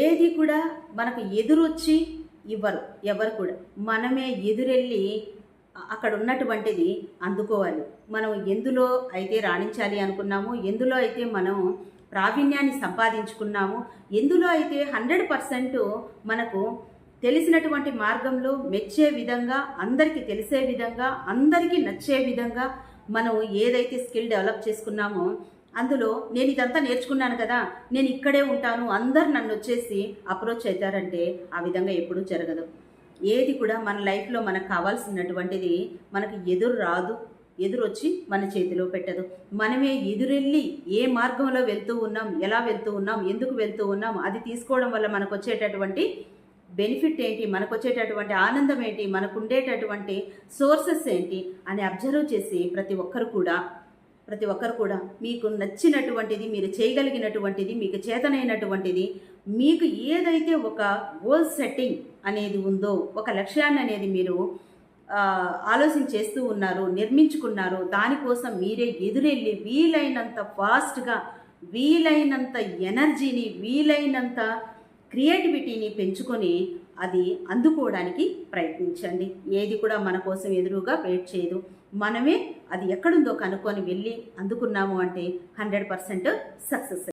ఏది కూడా మనకు ఎదురొచ్చి ఇవ్వరు ఎవరు కూడా. మనమే ఎదురెళ్ళి అక్కడ ఉన్నటువంటిది అందుకోవాలి. మనం ఎందులో అయితే రాణించాలి అనుకున్నామో ఎందులో అయితే మనం ప్రావీణ్యాన్ని సంపాదించుకున్నాము ఎందులో అయితే హండ్రెడ్ పర్సెంట్ మనకు తెలిసినటువంటి మార్గంలో మెచ్చే విధంగా అందరికీ తెలిసే విధంగా అందరికీ నచ్చే విధంగా మనం ఏదైతే స్కిల్ డెవలప్ చేసుకున్నామో అందులో నేను ఇదంతా నేర్చుకున్నాను కదా నేను ఇక్కడే ఉంటాను అందరు నన్ను వచ్చేసి అప్రోచ్ అవుతారంటే ఆ విధంగా ఎప్పుడూ జరగదు. ఏది కూడా మన లైఫ్లో మనకు కావాల్సినటువంటిది మనకు ఎదురు రాదు ఎదురొచ్చి మన చేతిలో పెట్టదు. మనమే ఎదురెళ్ళి ఏ మార్గంలో వెళ్తూ ఉన్నాం ఎలా వెళ్తూ ఉన్నాం ఎందుకు వెళ్తూ ఉన్నాం అది తీసుకోవడం వల్ల మనకు వచ్చేటటువంటి బెనిఫిట్ ఏంటి మనకు వచ్చేటటువంటి ఆనందం ఏంటి మనకు ఉండేటటువంటి సోర్సెస్ ఏంటి అని అబ్జర్వ్ చేసి ప్రతి ఒక్కరు కూడా ప్రతి ఒక్కరు కూడా మీకు నచ్చినటువంటిది మీరు చేయగలిగినటువంటిది మీకు చేతనైనటువంటిది మీకు ఏదైతే ఒక గోల్ సెట్టింగ్ అనేది ఉందో ఒక లక్ష్యాన్ని అనేది మీరు ఆలోచన చేస్తూ ఉన్నారు నిర్మించుకున్నారు దానికోసం మీరే ఎదురెళ్ళి వీలైనంత ఫాస్ట్గా వీలైనంత ఎనర్జీని వీలైనంత క్రియేటివిటీని పెంచుకొని అది అందుకోవడానికి ప్రయత్నించండి. ఏది కూడా మన కోసం ఎదురుగా వెయిట్ చేయదు. మనమే అది ఎక్కడుందో కనుక్కొని వెళ్ళి అందుకున్నాము అంటే హండ్రెడ్ పర్సెంట్ సక్సెస్